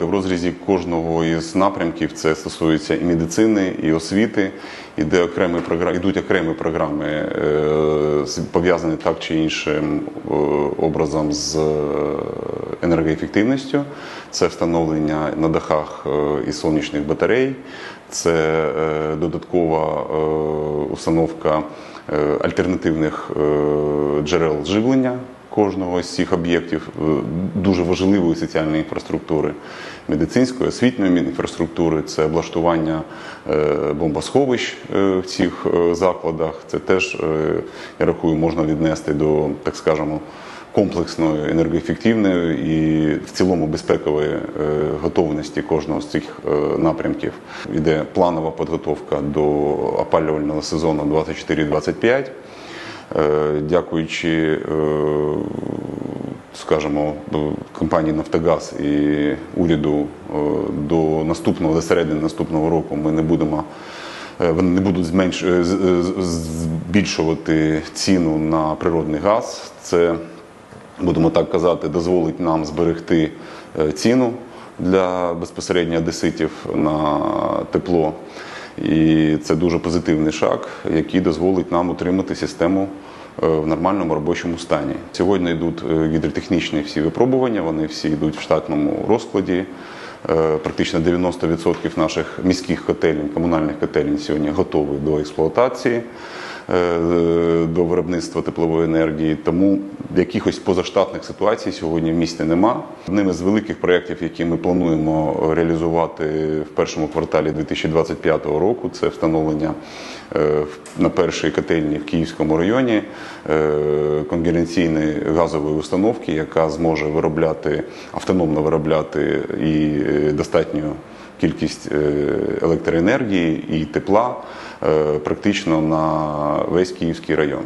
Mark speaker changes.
Speaker 1: В розрізі кожного із напрямків це стосується і медицини, і освіти, іде окремі програми, йдуть окремі програми, е, пов'язані так чи іншим е, образом з е, енергоефективністю. Це встановлення на дахах і сонячних батарей, це додаткова установка альтернативних джерел живлення кожного з цих об'єктів е, дуже важливої соціальної інфраструктури, медицинської, освітньої інфраструктури, це облаштування е, бомбосховищ е, в цих закладах. Це теж, я рахую, можна віднести до, так скажемо, комплексної, енергоефективної і в цілому безпекової готовності кожного з цих напрямків. Іде планова підготовка до опалювального сезону 24-25. Е, Дякуючи, е, скажімо, компанії Нафтогаз і уряду е, до наступного, до середини наступного року ми не будемо. Вони не будуть зменш... збільшувати ціну на природний газ. Це, будемо так казати, дозволить нам зберегти ціну для безпосередньо одеситів на тепло. І це дуже позитивний шаг, який дозволить нам утримати систему е, в нормальному робочому стані. Сьогодні йдуть е, гідротехнічні всі випробування, вони всі йдуть в штатному розкладі. Е, Практично 90% наших міських котелень, комунальних котелень сьогодні готові до експлуатації, до виробництва теплової енергії. Тому якихось позаштатних ситуацій сьогодні в місті нема. Одним із великих проєктів, які ми плануємо реалізувати в першому кварталі 2025 року, це встановлення е, на першій котельні в Київському районі е, конгеренційної газової установки, яка зможе виробляти автономно виробляти і е, достатньо кількість е, електроенергії і тепла е, практично весь Київський район.